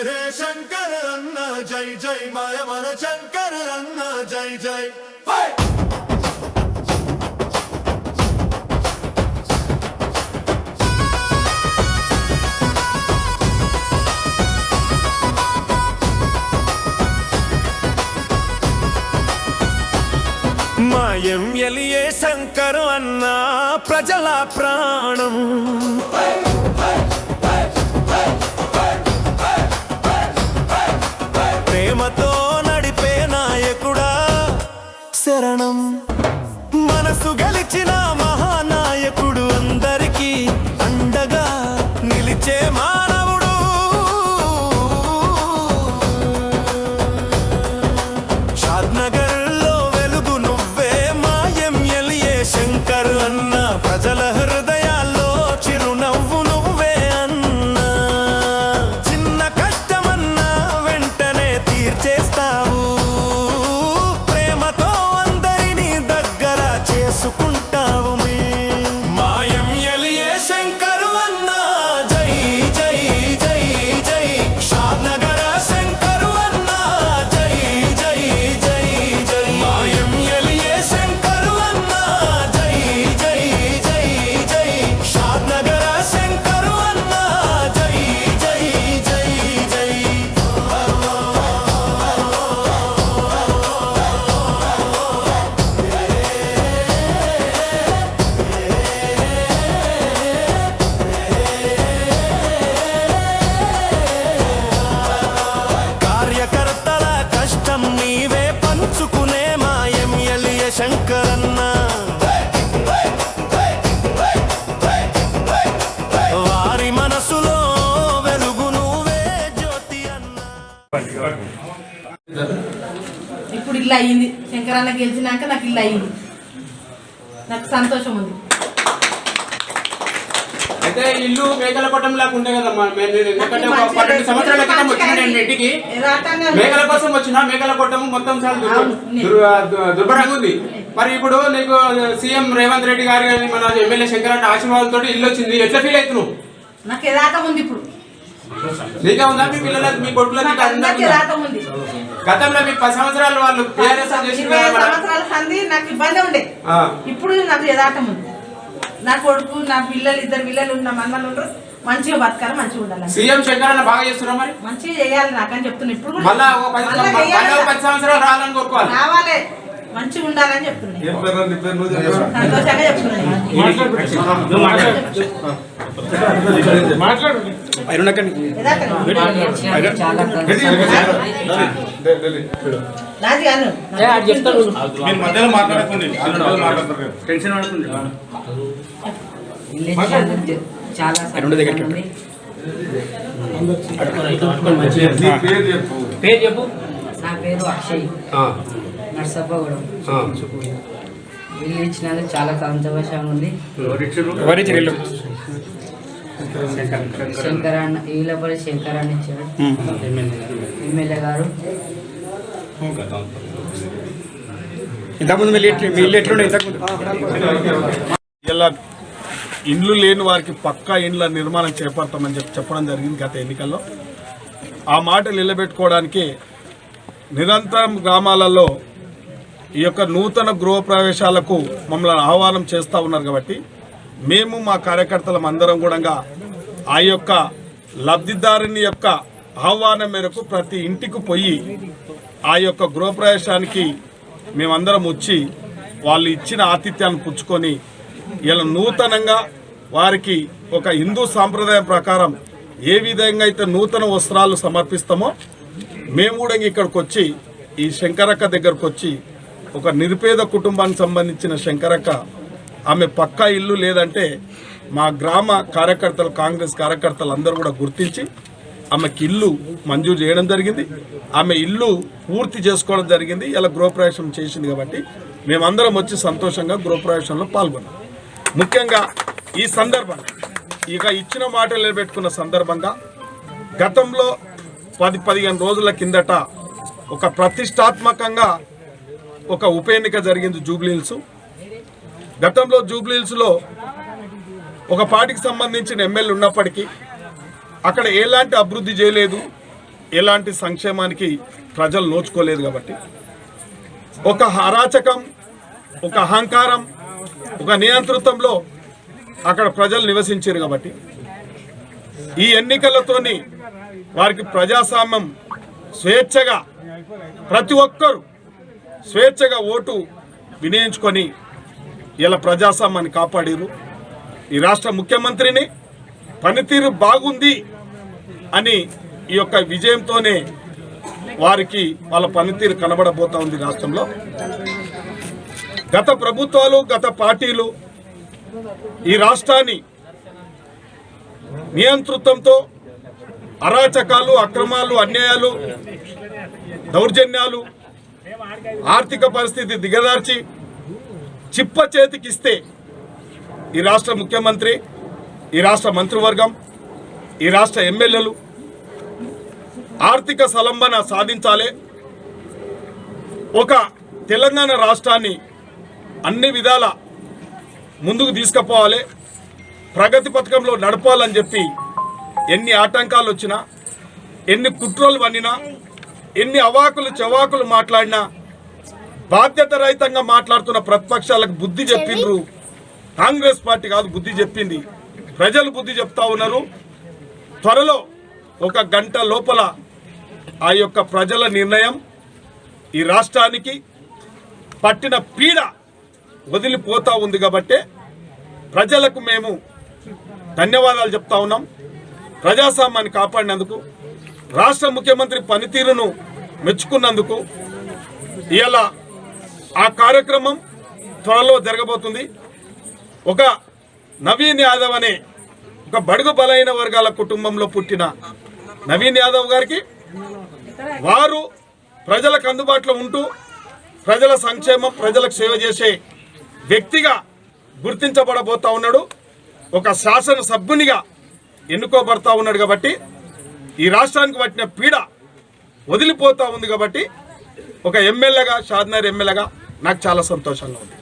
హరే శంకర అన్న జై జై మాయ మన శంకర అన్న జై జై! మాయం ఎలియే శంకరు అన్న ప్రజల ప్రాణం. శరణం. మనసు గెలిచిన మహానాయకుడు అందరికీ అండగా నిలిచే మా ఇప్పుడు ఇల్లు అయ్యింది. శంకరన్న గెలిచినాక నాకు ఇల్లు అయ్యింది. నాకు సంతోషం ఉంది. అయితే ఇల్లు మేకల కొట్టం లాగా ఉండే కదమ్మా ఎందుకంటే పన్నెండు సంవత్సరాల క్రితం వచ్చిన నేను ఇంటికి. మేకల కోసం వచ్చిన మేకల కొట్టం మొత్తం చాలా దుర్భరంగా ఉంది. మరి ఇప్పుడు నీకు సీఎం రేవంత్ రెడ్డి గారు మన ఎమ్మెల్యే శంకరన్న ఆశీర్వాదంతో ఇల్లు వచ్చింది. ఎట్లా ఫీల్ అవుతున్నావు? నాకు యథార్థం ఉంది ఇప్పుడు. నీకే ఉందా మీ పిల్లలకు? మీ ఉంది గతంలో మీ పది సంవత్సరాలు వాళ్ళు. సంవత్సరాల సంది నాకు ఇబ్బంది ఉండే. ఇప్పుడు నాకు యథార్థం ఉంది. నా కొడుకు నా పిల్లలు ఇద్దరు పిల్లలు ఉన్న మనమలు ఉంటారు మంచిగా బతకాలి మంచిగా ఉండాలి సీఎం శంకరన్న బాగా చేస్తున్నా మరి? మంచిగా చేయాలి నాకని చెప్తున్నా. ఇప్పుడు మళ్ళా పది సంవత్సరాలు రావాలని కోరుకోవాలి. రావాలి. మంచిగా ఉండాలని చెప్తున్నాయి. సంతోషంగా చెప్తున్నాయి. చాలా సంతోషంగా ఉంది. నీ పేరు చెప్పు పేరు చెప్పు. నా పేరు అక్షయ్. నర్సప్పగూడెం. ఇల్లు ఇచ్చినందుకు చాలా సంతోషంగా ఉంది శంకరాన్న ఈలపల్లి శంకరాన్ని ఇచ్చాడు. ఎమ్మెల్యే గారు. ఇలా ఇండ్లు లేని వారికి పక్కా ఇండ్ల నిర్మాణం చేపడతామని చెప్పి చెప్పడం జరిగింది గత ఎన్నికల్లో. ఆ మాటలు నిలబెట్టుకోవడానికి నిరంతరం గ్రామాలలో ఈ యొక్క నూతన గృహప్రవేశాలకు మమ్మల్ని ఆహ్వానం చేస్తూ ఉన్నారు కాబట్టి మేము మా కార్యకర్తలం అందరం కూడా ఆ యొక్క లబ్ధిదారుని యొక్క ఆహ్వానం మేరకు ప్రతి ఇంటికి పోయి ఆ యొక్క గృహప్రవేశానికి మేమందరం వచ్చి వాళ్ళు ఇచ్చిన ఆతిథ్యాన్ని పుచ్చుకొని ఇలా నూతనంగా వారికి ఒక హిందూ సాంప్రదాయం ప్రకారం ఏ విధంగా అయితే నూతన వస్త్రాలు సమర్పిస్తామో మేము కూడా ఇక్కడికి వచ్చి ఈ శంకరక్క దగ్గరకు వచ్చి ఒక నిరుపేద కుటుంబానికి సంబంధించిన శంకరక్క ఆమె పక్కా ఇల్లు లేదంటే మా గ్రామ కార్యకర్తలు కాంగ్రెస్ కార్యకర్తలు అందరూ కూడా గుర్తించి ఆమెకి ఇల్లు మంజూరు చేయడం జరిగింది. ఆమె ఇల్లు పూర్తి చేసుకోవడం జరిగింది. ఇలా గృహప్రవేశం చేసింది కాబట్టి మేమందరం వచ్చి సంతోషంగా గృహప్రవేశంలో పాల్గొన్నాం. ముఖ్యంగా ఈ సందర్భంగా ఇక ఇచ్చిన మాట నిలబెట్టుకున్న సందర్భంగా గతంలో పది పదిహేను రోజుల కిందట ఒక ప్రతిష్టాత్మకంగా ఒక ఉప ఎన్నిక జరిగింది జూబ్లీహిల్స్. గతంలో జూబ్లీహిల్స్లో ఒక పార్టీకి సంబంధించిన ఎమ్మెల్యే ఉన్నప్పటికీ అక్కడ ఎలాంటి అభివృద్ధి చేయలేదు ఎలాంటి సంక్షేమానికి ప్రజలు నోచుకోలేదు కాబట్టి. ఒక అరాచకం ఒక అహంకారం ఒక నియంతృత్వంలో అక్కడ ప్రజలు నివసించారు కాబట్టి. ఈ ఎన్నికలతోని వారికి ప్రజాస్వామ్యం స్వేచ్ఛగా ప్రతి ఒక్కరూ స్వేచ్ఛగా ఓటు వినియోగించుకొని ఇలా ప్రజాస్వామ్యాన్ని కాపాడారు ఈ రాష్ట్ర ముఖ్యమంత్రిని పనితీరు బాగుంది అని ఈ యొక్క విజయంతోనే వారికి వాళ్ళ పనితీరు కనబడబోతా ఉంది రాష్ట్రంలో. గత ప్రభుత్వాలు గత పార్టీలు ఈ రాష్ట్రాన్ని నియంతృత్వంతో అరాచకాలు అక్రమాలు అన్యాయాలు దౌర్జన్యాలు ఆర్థిక పరిస్థితి దిగదార్చి చిప్ప చేతికిస్తే ఈ రాష్ట్ర ముఖ్యమంత్రి ఈ రాష్ట్ర మంత్రివర్గం ఈ రాష్ట్ర ఎమ్మెల్యేలు ఆర్థిక సలంబన సాధించాలి. ఒక తెలంగాణ రాష్ట్రాన్ని అన్ని విధాల ముందుకు తీసుకుపోవాలి. ప్రగతి పథకంలో నడపాలని చెప్పి ఎన్ని ఆటంకాలు వచ్చినా ఎన్ని కుట్రలు వండినా ఎన్ని అవాకులు చవాకులు మాట్లాడినా బాధ్యత రహితంగా మాట్లాడుతున్న ప్రతిపక్షాలకు బుద్ధి చెప్పిండ్రు. కాంగ్రెస్ పార్టీ కాదు బుద్ధి చెప్పింది. ప్రజలు బుద్ధి చెప్తా ఉన్నారు. త్వరలో ఒక గంట లోపల ఆ యొక్క ప్రజల నిర్ణయం ఈ రాష్ట్రానికి పట్టిన పీడ వదిలిపోతా ఉంది కాబట్టి ప్రజలకు మేము ధన్యవాదాలు చెప్తా ఉన్నాం. ప్రజాస్వామ్యాన్ని కాపాడినందుకు రాష్ట్ర ముఖ్యమంత్రి పనితీరును మెచ్చుకున్నందుకు ఇవాళ ఆ కార్యక్రమం త్వరలో జరగబోతుంది. ఒక నవీన్ యాదవ్ అనే ఒక బడుగు బలైన వర్గాల కుటుంబంలో పుట్టిన నవీన్ యాదవ్ గారికి వారు ప్రజలకు అందుబాటులో ఉంటూ ప్రజల సంక్షేమం ప్రజలకు సేవ చేసే వ్యక్తిగా గుర్తించబడబోతా ఉన్నాడు. ఒక శాసన సభ్యునిగా ఎన్నుకోబడతా ఉన్నాడు కాబట్టి ఈ రాష్ట్రానికి పట్టిన పీడ వదిలిపోతూ ఉంది కాబట్టి ఒక ఎమ్మెల్యేగా షాద్నగర్ ఎమ్మెల్యేగా నాకు చాలా సంతోషంగా ఉంది.